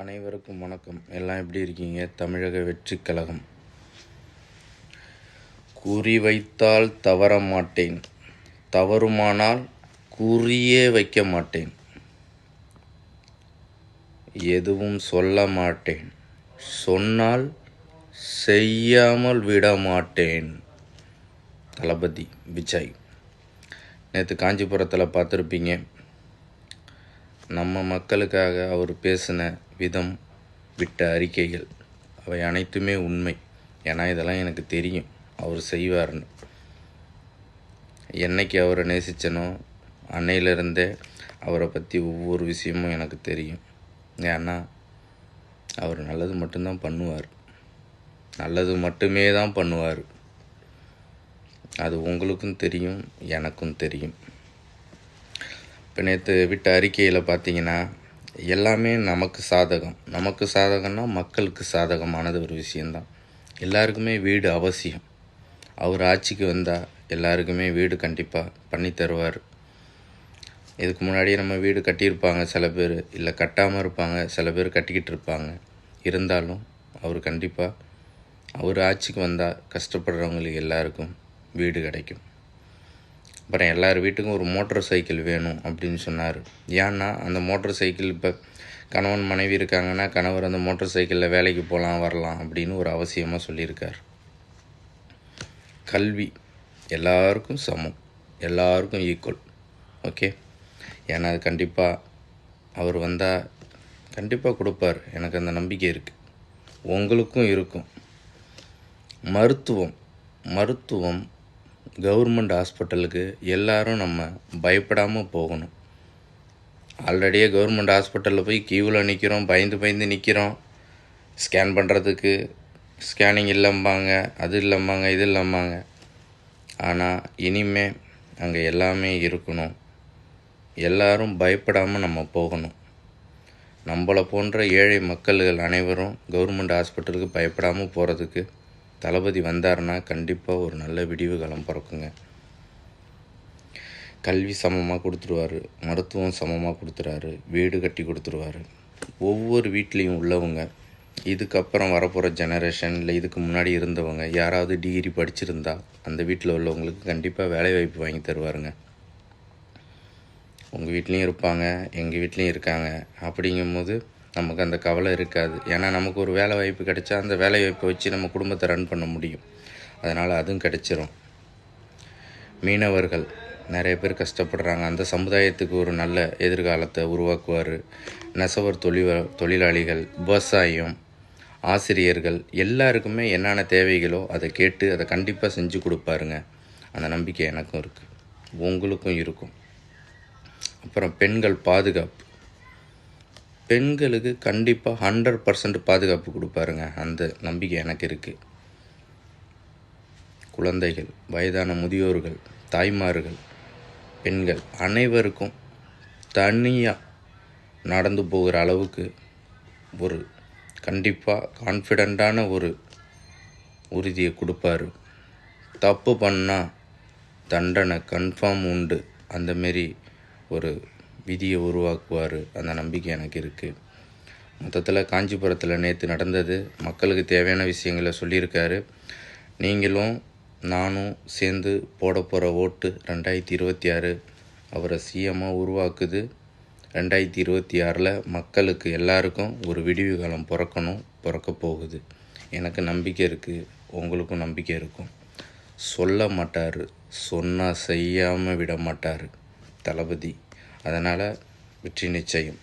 அனைவருக்கும் வணக்கம். எல்லாம் எப்படி இருக்கீங்க? தமிழக வெற்றிக் கழகம். குறி வைத்தால் தவற மாட்டேன். தவறுமானால் குறியே வைக்க மாட்டேன். எதுவும் சொல்ல மாட்டேன். சொன்னால் செய்யாமல் விட மாட்டேன். தளபதி விஜய். நேற்று காஞ்சிபுரத்தில் பார்த்துருப்பீங்க. நம்ம மக்களுக்காக அவர் பேசின விதம் விட்ட அறிக்கைகள். அவை அனைத்துமே உண்மை. ஏன்னா இதெல்லாம் எனக்கு தெரியும். அவர் செய்வார்னு. என்னைக்கு அவரை நேசித்தனோ அன்னையிலிருந்தே அவரை பற்றி ஒவ்வொரு விஷயமும் எனக்கு தெரியும். ஏன்னா அவர் நல்லது மட்டும்தான் பண்ணுவார். நல்லது மட்டுமே தான் பண்ணுவார். அது உங்களுக்கும் தெரியும் எனக்கும் தெரியும். இப்போ நேற்று விட்ட அறிக்கையில் பார்த்தீங்கன்னா எல்லாமே நமக்கு சாதகம். நமக்கு சாதகம்னா மக்களுக்கு சாதகமானது ஒரு விஷயந்தான் எல்லாருக்குமே வீடு அவசியம். அவர் ஆட்சிக்கு வந்தால் எல்லாருக்குமே வீடு கண்டிப்பாக பண்ணி தருவார். இதுக்கு முன்னாடியே நம்ம வீடு கட்டியிருப்பாங்க சில பேர். இல்லை கட்டாமல் இருப்பாங்க சில பேர் கட்டிக்கிட்டு இருப்பாங்க. இருந்தாலும் அவர் கண்டிப்பாக அவர் ஆட்சிக்கு வந்தால் கஷ்டப்படுறவங்களுக்கு எல்லாருக்கும் வீடு கிடைக்கும். அப்புறம் எல்லார் வீட்டுக்கும் ஒரு மோட்டார் சைக்கிள் வேணும் அப்படின்னு சொன்னார். ஏன்னா அந்த மோட்டார் சைக்கிள் இப்போ கணவன் மனைவி இருக்காங்கன்னா கணவர் அந்த மோட்டார் சைக்கிளில் வேலைக்கு போகலாம் வரலாம் அப்படின்னு ஒரு அவசியமாக சொல்லியிருக்கார். கல்வி எல்லாருக்கும் சமம். எல்லாருக்கும் ஈக்குவல் ஓகே ஏன்னா அது கண்டிப்பாக அவர் வந்தால் கண்டிப்பாக கொடுப்பார். எனக்கு அந்த நம்பிக்கை இருக்குது உங்களுக்கும் இருக்கும். மருத்துவம் மருத்துவம் கவர்மெண்ட் ஹாஸ்பிட்டலுக்கு எல்லாரும் நம்ம பயப்படாமல் போகணும். ஆல்ரெடியே கவர்மெண்ட் ஹாஸ்பிட்டலில் போய் கியூவில் நிற்கிறோம் பயந்து பயந்து நிற்கிறோம் ஸ்கேன் பண்ணுறதுக்கு ஸ்கேனிங் இல்லைம்பாங்க அது இல்லைம்பாங்க இது இல்லம்பாங்க. ஆனால் இனிமே அங்கே எல்லாமே இருக்கணும். எல்லாரும் பயப்படாமல் நம்ம போகணும். நம்மளை போன்ற ஏழை மக்கள்கள் அனைவரும் கவர்மெண்ட் ஹாஸ்பிட்டலுக்கு பயப்படாமல் போகிறதுக்கு தளபதி வந்தாருன்னா கண்டிப்பாக ஒரு நல்ல விடிவு காலம் பிறக்குங்க. கல்வி சமமாக கொடுத்துருவாரு மருத்துவம் சமமாக கொடுத்துறாரு வீடு கட்டி கொடுத்துருவாரு. ஒவ்வொரு வீட்லேயும் உள்ளவங்க இதுக்கப்புறம் வரப்போகிற ஜெனரேஷன் இல்லை இதுக்கு முன்னாடி இருந்தவங்க யாராவது டிகிரி படிச்சிருந்தா அந்த வீட்டில் உள்ளவங்களுக்கு கண்டிப்பாக வேலைவாய்ப்பு வாங்கி தருவாருங்க. உங்கள் வீட்லேயும் இருப்பாங்க எங்கள் வீட்லேயும் இருக்காங்க. அப்படிங்கும்போது நமக்கு அந்த கவலை இருக்காது. ஏன்னா நமக்கு ஒரு வேலை வாய்ப்பு கிடைச்சா அந்த வேலை வாய்ப்பை வச்சு நம்ம குடும்பத்தை ரன் பண்ண முடியும். அதனால் அதுவும் கிடைச்சிரும். மீனவர்கள் நிறைய பேர் கஷ்டப்படுறாங்க. அந்த சமுதாயத்துக்கு ஒரு நல்ல எதிர்காலத்தை உருவாக்குவார். நெசவர் தொழில் தொழிலாளிகள் விவசாயம் ஆசிரியர்கள் எல்லாருக்குமே என்னென்ன தேவைகளோ அதை கேட்டு அதை கண்டிப்பாக செஞ்சு கொடுப்பாருங்க. அந்த நம்பிக்கை எனக்கும் இருக்குது உங்களுக்கும் இருக்கும். அப்புறம் பெண்கள் பாதுகாப்பு. பெண்களுக்கு கண்டிப்பாக ஹண்ட்ரட் பர்சன்ட் பாதுகாப்பு கொடுப்பாருங்க. அந்த நம்பிக்கை எனக்கு இருக்குது குழந்தைகள் வயதான முதியோர்கள் தாய்மார்கள் பெண்கள் அனைவருக்கும் தனியாக நடந்து போகிற அளவுக்கு ஒரு கண்டிப்பாக கான்ஃபிடண்ட்டான ஒரு உறுதியை கொடுப்பாரு. தப்பு பண்ணால் தண்டனை கன்ஃபார்ம் உண்டு. அந்தமாரி ஒரு விதியை உருவாக்குவார். அந்த நம்பிக்கை எனக்கு இருக்குது மொத்தத்தில் காஞ்சிபுரத்தில் நேற்று நடந்தது. மக்களுக்கு தேவையான விஷயங்களை சொல்லியிருக்காரு. நீங்களும் நானும் சேர்ந்து போட போகிற ஓட்டு ரெண்டாயிரத்தி இருபத்தி ஆறு அவரை சிஎம்மாக உருவாக்குது. ரெண்டாயிரத்தி இருபத்தி ஆறில் மக்களுக்கு எல்லாருக்கும் ஒரு விடிவு காலம் பிறக்கணும் பிறக்க போகுது. எனக்கு நம்பிக்கை இருக்குது உங்களுக்கும் நம்பிக்கை இருக்கும். சொல்ல மாட்டார். சொன்னால் செய்யாமல் விட மாட்டார். தளபதி. அதனால் வெற்றி நிச்சயம்.